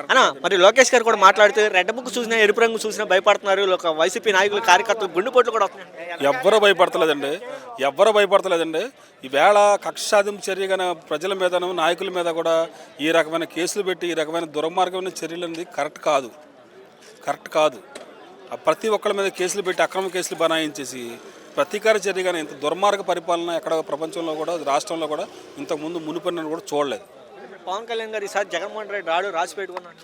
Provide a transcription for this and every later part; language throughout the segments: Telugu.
అన్న మరి లోకేష్ గారు కూడా మాట్లాడుతూ రెడ్ బుక్ చూసినా ఎరుపు రంగు చూసినా భయపడుతున్నారు. ఒక వైసీపీ నాయకులు కార్యకర్తలు గుండెపోట్లు కూడా వస్తున్నాయి. ఎవ్వరూ భయపడతలేదండి. ఎవ్వరూ భయపడతలేదండి. ఈవేళ కక్ష సాధింపు చర్యగా ప్రజల మీదను నాయకుల మీద కూడా ఈ రకమైన కేసులు పెట్టి ఈ రకమైన దుర్మార్గమైన చర్యలు అనేది కరెక్ట్ కాదు. కరెక్ట్ కాదు. ఆ ప్రతి ఒక్కళ్ళ మీద కేసులు పెట్టి అక్రమ కేసులు బనాయించేసి ప్రతీకార చర్యగానే ఇంత దుర్మార్గ పరిపాలన ఎక్కడ ప్రపంచంలో కూడా రాష్ట్రంలో కూడా ఇంతకుముందు మునిపడిన కూడా చూడలేదు. పవన్ కళ్యాణ్ గారు ఈసారి జగన్మోహన్ రెడ్డి రాడు రాసి పెట్టుకున్నాడు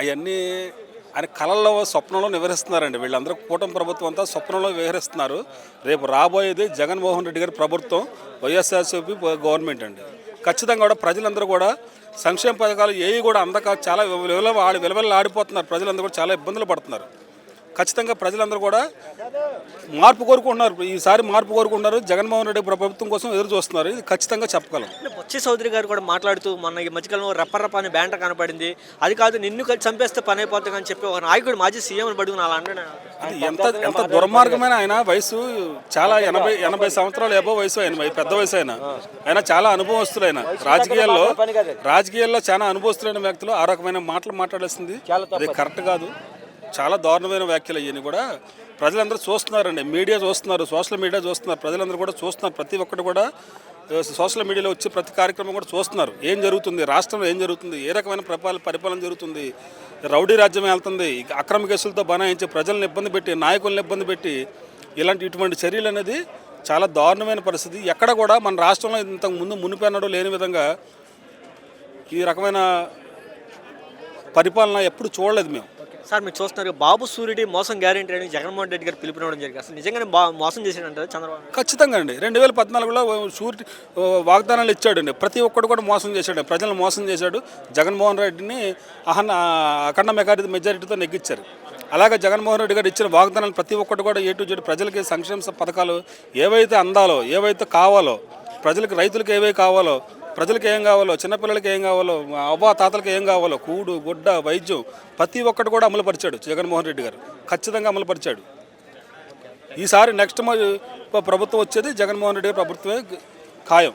అవన్నీ ఆయన కళల్లో స్వప్నంలో వివరిస్తున్నారండి వీళ్ళందరూ కూటమి ప్రభుత్వం అంతా స్వప్నంలో వివరిస్తున్నారు రేపు రాబోయేది జగన్మోహన్ రెడ్డి గారి ప్రభుత్వం వైఎస్ఆర్సీపీ గవర్నమెంట్ అండి. ఖచ్చితంగా కూడా ప్రజలందరూ కూడా సంక్షేమ పథకాలు ఏవి కూడా అందక చాలా విలువ విలువలు ఆడిపోతున్నారు ప్రజలందరూ కూడా చాలా ఇబ్బందులు పడుతున్నారు. ఖచ్చితంగా ప్రజలందరూ కూడా మార్పు కోరుకుంటున్నారు. ఈసారి మార్పు కోరుకుంటున్నారు. జగన్మోహన్ రెడ్డి ప్రభుత్వం కోసం ఎదురు చూస్తున్నారు. ఇది ఖచ్చితంగా చెప్పగలం. బొత్సి చౌదరి గారు కూడా మాట్లాడుతూ మొన్న ఈ మధ్యకాలంలో రప్పరప్ప అని బ్యాంట కనపడింది. అది కాదు నిన్ను కలిసి చంపేస్తే పని అయిపోతుంది అని చెప్పి ఒక నాయకుడు మాజీ సీఎం పడుకుని అలా ఎంత ఎంత దుర్మార్గమైన ఆయన వయసు చాలా ఎనభై ఎనభై సంవత్సరాలు ఎబో వయసు ఆయన పెద్ద వయసు ఆయన. ఆయన చాలా అనుభవస్తులైన రాజకీయాల్లో రాజకీయాల్లో చాలా అనుభవస్తులైన వ్యక్తులు ఆ రకమైన మాటలు మాట్లాడేసింది. అది కరెక్ట్ కాదు. చాలా దారుణమైన వ్యాఖ్యలు అయ్యాయి కూడా ప్రజలందరూ చూస్తున్నారండి. మీడియా చూస్తున్నారు సోషల్ మీడియా చూస్తున్నారు ప్రజలందరూ కూడా చూస్తున్నారు. ప్రతి ఒక్కటి కూడా సోషల్ మీడియాలో వచ్చి ప్రతి కార్యక్రమం కూడా చూస్తున్నారు. ఏం జరుగుతుంది? రాష్ట్రంలో ఏం జరుగుతుంది? ఏ రకమైన పరిపాలన పరిపాలన జరుగుతుంది? రౌడీ రాజ్యం వెళ్తుంది. అక్రమ కేసులతో బనాయించి ప్రజలను ఇబ్బంది పెట్టి నాయకులను ఇబ్బంది పెట్టి ఇలాంటి ఇటువంటి చర్యలు అనేది చాలా దారుణమైన పరిస్థితి. ఎక్కడ కూడా మన రాష్ట్రంలో ఇంతకు ముందు మునిపోయినడో లేని విధంగా ఈ రకమైన పరిపాలన ఎప్పుడు చూడలేదు మేము. సార్ మీరు చూస్తున్నారు బాబు సూర్యుడి మోసం గ్యారెంటీ అని జగన్మోహన్ రెడ్డి గారు పిలుపునివ్వడం జరిగింది. అసలు నిజంగానే బా మోసం చేసినట్టు చంద్రబాబు ఖచ్చితంగా అండి. రెండు వేల పద్నాలుగులో సూర్యుడి వాగ్దానాలు ఇచ్చాడండి. ప్రతి ఒక్కడు కూడా మోసం చేశాడు. ప్రజలను మోసం చేశాడు. జగన్మోహన్ రెడ్డిని అహన్న అఖండ మెజారిటీ మెజారిటీతో నెగ్గించారు. అలాగే జగన్మోహన్ రెడ్డి గారు ఇచ్చిన వాగ్దానాలు ప్రతి ఒక్కటి కూడా ఏ టు జెడ్ ప్రజలకి సంక్షేమ పథకాలు ఏవైతే అందాలో ఏవైతే కావాలో ప్రజలకు రైతులకు ఏవే కావాలో ప్రజలకు ఏం కావాలో చిన్నపిల్లలకి ఏం కావాలో అవ్వ తాతలకు ఏం కావాలో కూడు గుడ్డ వైద్యం ప్రతి ఒక్కటి కూడా అమలుపరిచాడు జగన్మోహన్ రెడ్డి గారు. ఖచ్చితంగా అమలుపరిచాడు. ఈసారి నెక్స్ట్ ప్రభుత్వం వచ్చేది జగన్మోహన్ రెడ్డి ప్రభుత్వమే ఖాయం.